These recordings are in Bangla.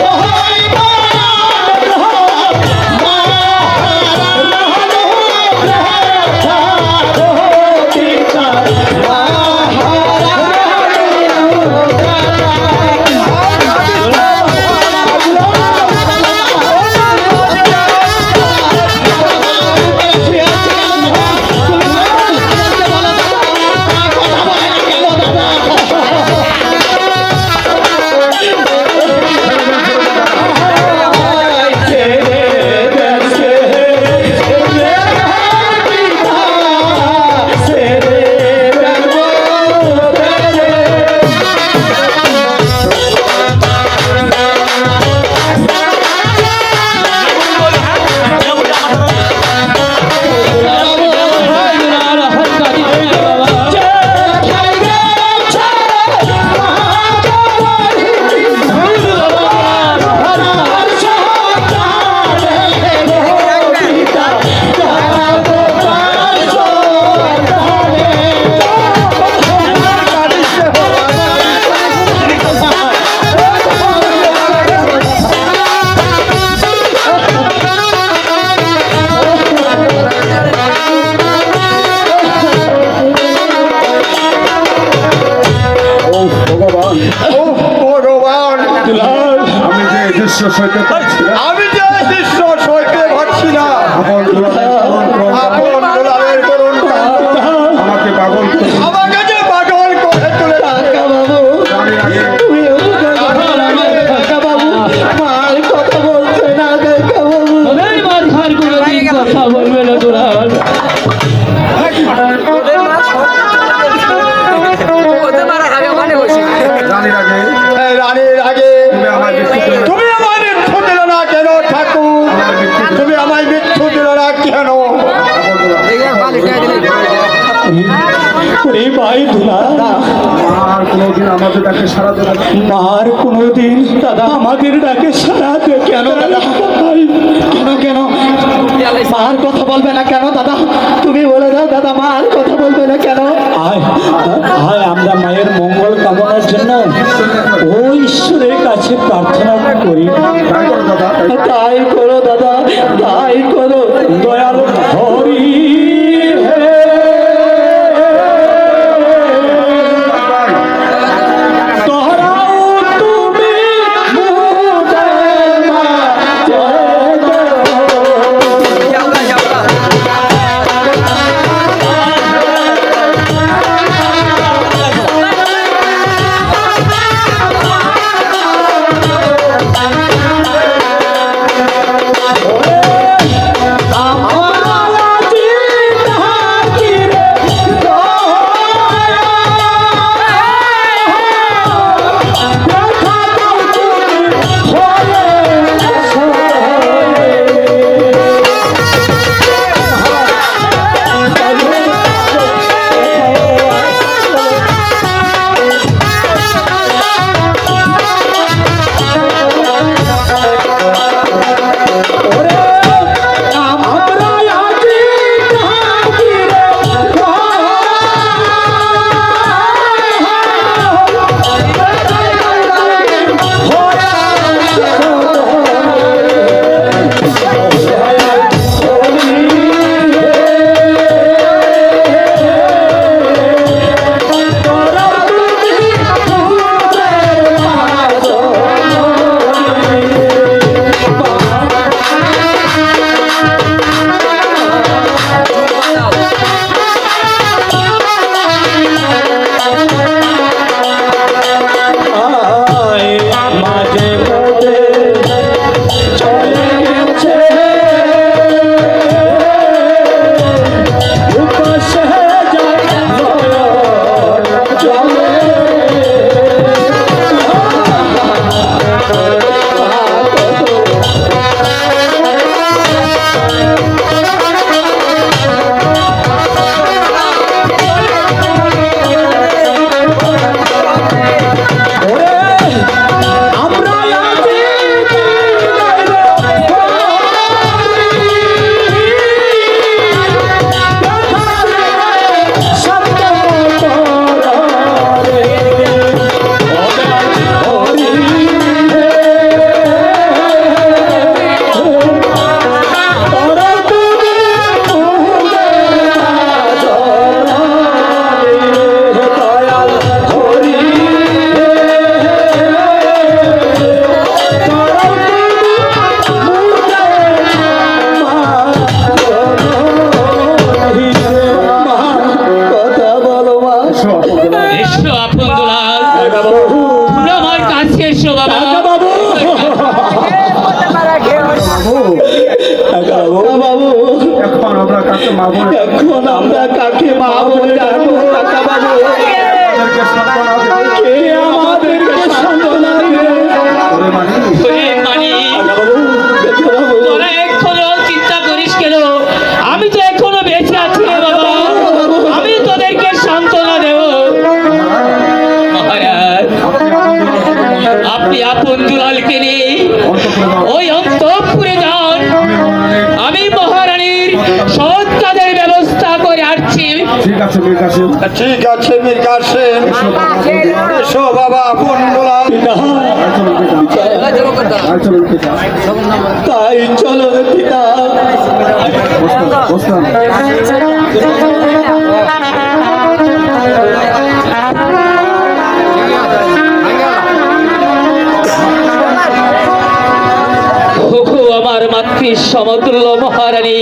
ও যে আমাদের ডাকে সারা দেবে আর কোনোদিন দাদা আমাদের ডাকে সারা দে কেন দাদা? কেন কেন? মার কথা বলবে না কেন দাদা? তুমি বলে দাও দাদা মার কথা বলবে না কেন? আয় আয় আমরা মায়ের মঙ্গল কামনার জন্য ও ঈশ্বরের কাছে প্রার্থনা করি। তাই করো আমার কাছে এসো বাবা। বাবু। বাবু। এখন আমরা কাছে মা বলে এখন আমরা কাকে মা বলে ডাকবো কাকা বাবু? ঠিক আছে ঠিক আছে মীর কাসেম এসো বাবা আপন তাই চলো পিতা। বসতাম ওগো মাতৃ সমতুল্য মহারানী।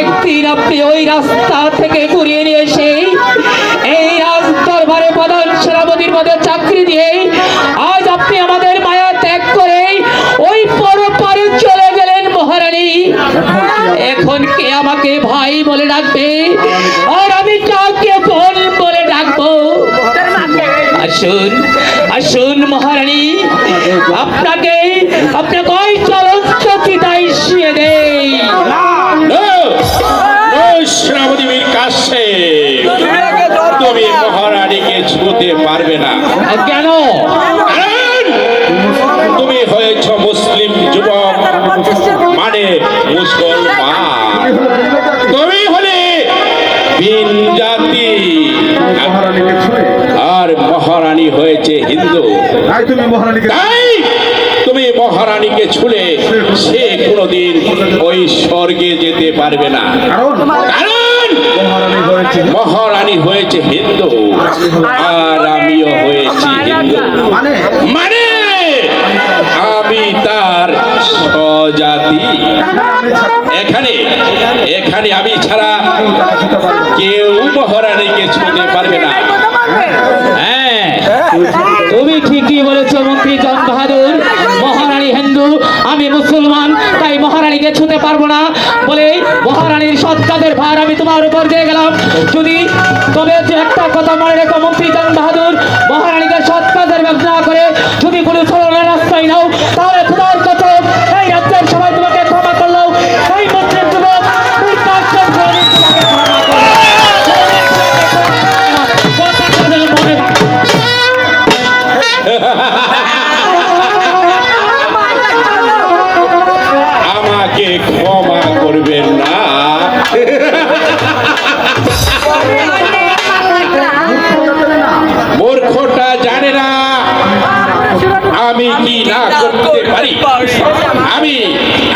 একদিন আপনি ওই রাস্তা থেকে ঘুরিয়ে নিয়ে এসে এই রাজ দরবারে প্রধান সেনাপতির পদে চাকরি দিয়ে আজ আপনি আমাদের মায়া ত্যাগ করে ওই পরপারে চলে গেলেন মহারানী। এখন কে আমাকে ভাই বলে ডাকবে? আর আমি কাকে বোন বলে ডাকবো? আসুন আসুন মহারানী। আপনাকে আপনাকে ছুতে পারবে না। কেন? তুমি হয়েছ মুসলিম যুবক মানে মুসলমান। তুমি হলে ভিন জাতি। আর মহারানী হয়েছে হিন্দু। তাই তুমি মহারানীকে তুমি মহারানীকে ছুলে সে কোনোদিন ওই স্বর্গে যেতে পারবে না। কারণ মহারানী হয়েছে হিন্দু। আর আমিও হয়েছি হিন্দু। মানে? মানে? আমি তার স্বজাতি। এখানে এখানে আমি ছাড়া। কেউ মহারানীকে ছুঁতে পারবে না। হ্যাঁ। তুমি ঠিকই বলেছ মন্ত্রী জন আমি মুসলমান, তাই মহারানীকে ছুতে পারব না। বলে মহারানীর সৎকাদের ভার আমি তোমার উপর দিয়ে গেলাম। যদি তবে একটা কথা মনে রেখো চান বাহাদুর, মহারানীকে সৎকাদের ব্যবসা করে যদি ক্ষমা করবেন না। মূর্খটা জানে না আমি কি না করতে পারি? আমি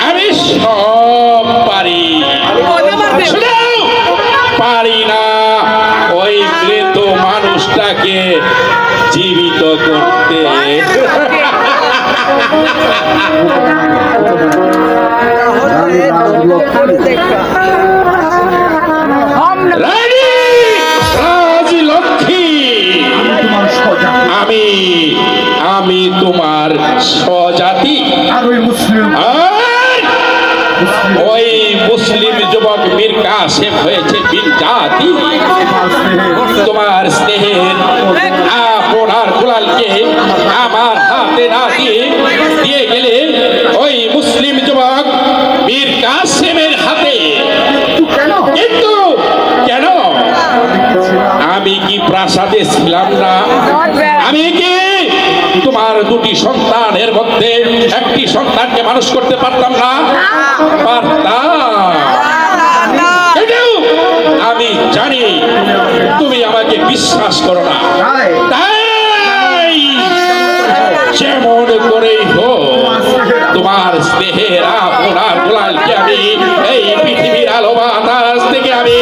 আমি সব পারি। পারি না। ওই মৃত মানুষটাকে জীবিত করতে। আমি তোমার আমি আমি তোমার স্বজাতি। আর ওই মুসলিম। ওই মুসলিম মীর কাসেম হয়েছে বীর জাতি। তোমার স্নেহের আপনার কুলালকে আমার হাতে না দিয়ে গেলে ওই মুসলিম যুবক বীর কাসেমের হাতে। কেন কিন্তু কেন? আমি কি প্রাসাদে ছিলাম না? আমি কি তোমার দুটি সন্তানের মধ্যে একটি সন্তানকে মানুষ করতে পারতাম না? পারতাম বিশ্বাস করো না। তাই? যেমন করেই হোক তোমার স্নেহের আপনার গোলালকে আমি এই পৃথিবীর আলো বাতাস থেকে আমি